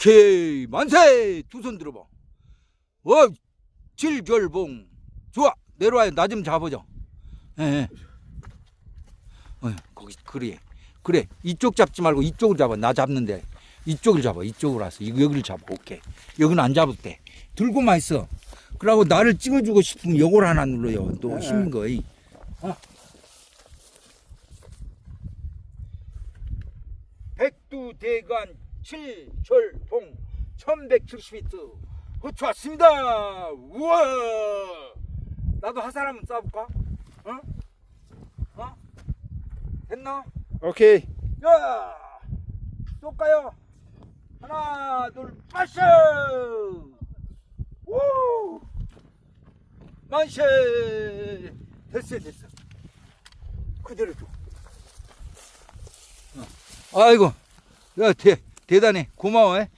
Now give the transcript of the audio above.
오케이 만세! 두 손 들어봐. 어 질결봉. 좋아 내려와요. 나 좀 잡아줘. 예, 예. 어, 거기 그래. 그래 이쪽 잡지 말고 이쪽을 잡아. 나 잡는데. 이쪽을 잡아. 이쪽으로 와서. 여기를 잡아. 오케이. 여기는 안 잡을 때 들고만 있어. 그러고 나를 찍어주고 싶으면 요걸 하나 눌러요. 또 네. 힘인 거이. 어. 백두대간 칠철봉 1170m 거쳐왔습니다 우와 나도 한 사람은 쏴볼까? 어? 어? 됐나? 오케이. 야 쏠까요? 하나 둘 빠셔 우 만세 됐어 됐어 그대로 줘 어. 아이고 야 대, 대단해 고마워 예.